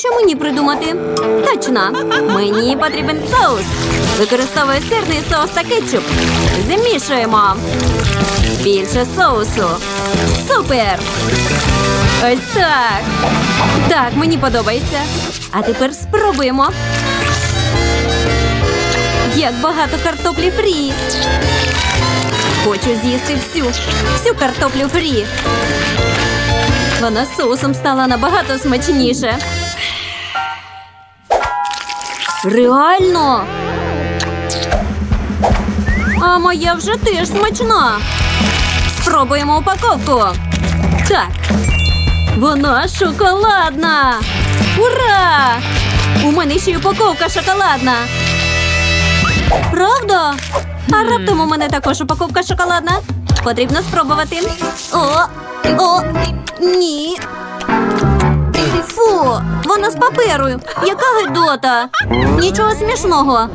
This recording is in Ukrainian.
що мені придумати. Точно. Мені потрібен соус. Використовую сирний соус та кетчуп. Замішуємо. Більше соусу. Супер! Ось так. Так, мені подобається. А тепер спробуємо. Як багато картоплі фрі. Хочу з'їсти всю, всю картоплю фрі. Вона з соусом стала набагато смачніше. Реально? А моя вже теж смачна. Спробуємо упаковку. Так. Вона шоколадна. Ура! У мене ще й упаковка шоколадна. Правда? А раптом у мене також упаковка шоколадна. Потрібно спробувати. О, о, вона з паперу. Яка гидота. Нічого смішного.